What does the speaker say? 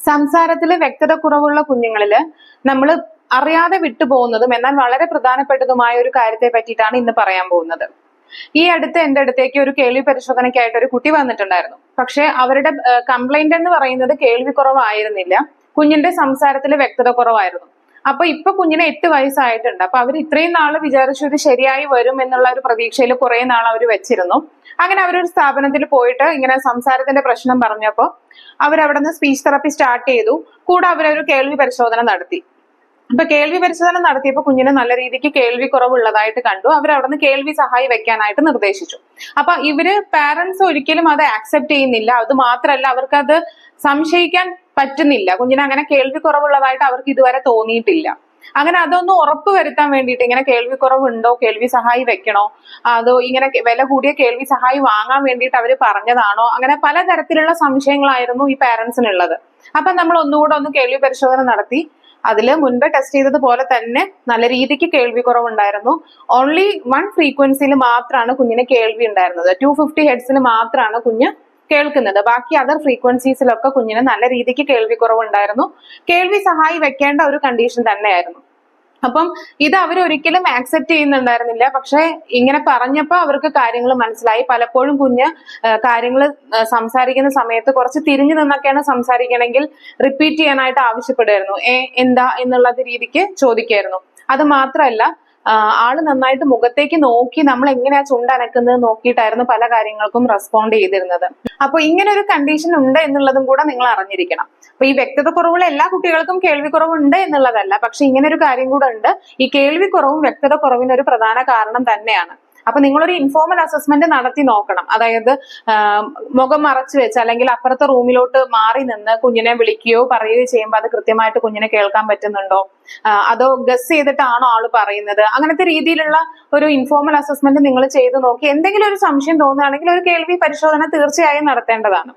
സംസാരത്തിൽ വ്യക്തത കുറവുള്ള കുഞ്ഞുങ്ങളിൽ നമ്മൾ അറിയാതെ വിട്ടുപോകുന്നതും എന്നാൽ വളരെ പ്രധാനപ്പെട്ടതുമായ ഒരു കാര്യത്തെ പറ്റിയിട്ടാണ് ഇന്ന് പറയാൻ പോകുന്നത്. ഈ അടുത്ത് എന്റെ അടുത്തേക്ക് ഒരു കേൾവി പരിശോധനയ്ക്കായിട്ട് ഒരു കുട്ടി വന്നിട്ടുണ്ടായിരുന്നു. പക്ഷെ അവരുടെ കംപ്ലൈന്റ് എന്ന് പറയുന്നത് കേൾവി കുറവായിരുന്നില്ല. കുഞ്ഞിന്റെ സംസാരത്തിൽ വ്യക്തത കുറവായിരുന്നു. അപ്പൊ ഇപ്പൊ കുഞ്ഞിന് എട്ട് വയസ്സായിട്ടുണ്ട്. അപ്പൊ അവർ ഇത്രയും നാൾ വിചാരിച്ചു ഇത് ശരിയായി വരും എന്നുള്ള ഒരു പ്രതീക്ഷയിൽ കുറെ നാൾ അവർ വെച്ചിരുന്നു. അങ്ങനെ അവരൊരു സ്ഥാപനത്തിൽ പോയിട്ട് ഇങ്ങനെ സംസാരത്തിന്റെ പ്രശ്നം പറഞ്ഞപ്പോ അവരവിടെ നിന്ന് സ്പീച്ച് തെറപ്പി സ്റ്റാർട്ട് ചെയ്തു. കൂടെ അവരൊരു കേൾവി പരിശോധന നടത്തി. അപ്പൊ കേൾവി പരിശോധന നടത്തിയപ്പോൾ കുഞ്ഞിന് നല്ല രീതിക്ക് കേൾവി കുറവുള്ളതായിട്ട് കണ്ടു. അവർ നിന്ന് കേൾവി സഹായി വെക്കാനായിട്ട് നിർദ്ദേശിച്ചു. അപ്പൊ ഇവർ പാരന്റ്സ് ഒരിക്കലും അത് ആക്സെപ്റ്റ് ചെയ്യുന്നില്ല. അത് മാത്രമല്ല അവർക്കത് സംശയിക്കാൻ പറ്റുന്നില്ല. കുഞ്ഞിനെ അങ്ങനെ കേൾവി കുറവുള്ളതായിട്ട് അവർക്ക് ഇതുവരെ തോന്നിയിട്ടില്ല. അങ്ങനെ അതൊന്ന് ഉറപ്പ് വരുത്താൻ വേണ്ടിയിട്ട് ഇങ്ങനെ കേൾവി കുറവുണ്ടോ? കേൾവി സഹായി വെക്കണോ? അതോ ഇങ്ങനെ വില കൂടിയ കേൾവി സഹായി വാങ്ങാൻ വേണ്ടിയിട്ട് അവർ പറഞ്ഞതാണോ? അങ്ങനെ പലതരത്തിലുള്ള സംശയങ്ങളായിരുന്നു ഈ പേരൻസിനുള്ളത് അപ്പൊ നമ്മൾ ഒന്നുകൂടെ ഒന്ന് കേൾവി പരിശോധന നടത്തി. അതിൽ മുൻപ് ടെസ്റ്റ് ചെയ്തതുപോലെ തന്നെ നല്ല രീതിക്ക് കേൾവി കുറവുണ്ടായിരുന്നു. ഓൺലി വൺ ഫ്രീക്വൻസിയിൽ മാത്രമാണ് കുഞ്ഞിന് കേൾവി ഉണ്ടായിരുന്നത്. ടു ഫിഫ്റ്റി ഹെഡ്സിൽ മാത്രമാണ് കുഞ്ഞ് കേൾക്കുന്നത്. ബാക്കി അതർ ഫ്രീക്വൻസീസിലൊക്കെ കുഞ്ഞിന് നല്ല രീതിക്ക് കേൾവി കുറവുണ്ടായിരുന്നു കേൾവി സഹായി വെക്കേണ്ട ഒരു കണ്ടീഷൻ തന്നെയായിരുന്നു. അപ്പം ഇത് അവർ ഒരിക്കലും ആക്സെപ്റ്റ് ചെയ്യുന്നുണ്ടായിരുന്നില്ല. പക്ഷെ ഇങ്ങനെ പറഞ്ഞപ്പോൾ അവർക്ക് കാര്യങ്ങൾ മനസ്സിലായി. പലപ്പോഴും കുഞ്ഞ് കാര്യങ്ങൾ സംസാരിക്കുന്ന സമയത്ത് കുറച്ച് തിരിഞ്ഞു നിന്നൊക്കെയാണ് സംസാരിക്കണമെങ്കിൽ റിപ്പീറ്റ് ചെയ്യാനായിട്ട് ആവശ്യപ്പെടുമായിരുന്നു. എന്താ എന്നുള്ള രീതിക്ക് ചോദിക്കായിരുന്നു. അത് മാത്രമല്ല ആൾ നന്നായിട്ട് മുഖത്തേക്ക് നോക്കി നമ്മൾ എങ്ങനെയാ ചുണ്ടനക്കുന്നത് നോക്കിയിട്ടായിരുന്നു പല കാര്യങ്ങൾക്കും റെസ്പോണ്ട് ചെയ്തിരുന്നത്. അപ്പൊ ഇങ്ങനെ ഒരു കണ്ടീഷൻ ഉണ്ട് എന്നുള്ളതും കൂടെ നിങ്ങൾ അറിഞ്ഞിരിക്കണം. അപ്പൊ ഈ വ്യക്തത കുറവുള്ള എല്ലാ കുട്ടികൾക്കും കേൾവി കുറവുണ്ട് എന്നുള്ളതല്ല. പക്ഷെ ഇങ്ങനെ ഒരു കാര്യം കൂടെ ഉണ്ട്. ഈ കേൾവി കുറവും വ്യക്തത കുറവിന് ഒരു പ്രധാന കാരണം തന്നെയാണ്. അപ്പൊ നിങ്ങളൊരു ഇൻഫോർമൽ അസസ്മെന്റ് നടത്തി നോക്കണം. അതായത് മുഖം മറച്ചു വെച്ച് അല്ലെങ്കിൽ അപ്പുറത്തെ റൂമിലോട്ട് മാറി നിന്ന് കുഞ്ഞിനെ വിളിക്കുകയോ പറയുകയോ ചെയ്യുമ്പോൾ അത് കൃത്യമായിട്ട് കുഞ്ഞിനെ കേൾക്കാൻ പറ്റുന്നുണ്ടോ? അതോ ഗസ് ചെയ്തിട്ടാണോ ആൾ പറയുന്നത്? അങ്ങനത്തെ രീതിയിലുള്ള ഒരു ഇൻഫോർമൽ അസസ്മെന്റ് നിങ്ങൾ ചെയ്ത് നോക്കി. എന്തെങ്കിലും ഒരു സംശയം തോന്നുകയാണെങ്കിൽ ഒരു കേൾവി പരിശോധന തീർച്ചയായും നടത്തേണ്ടതാണ്.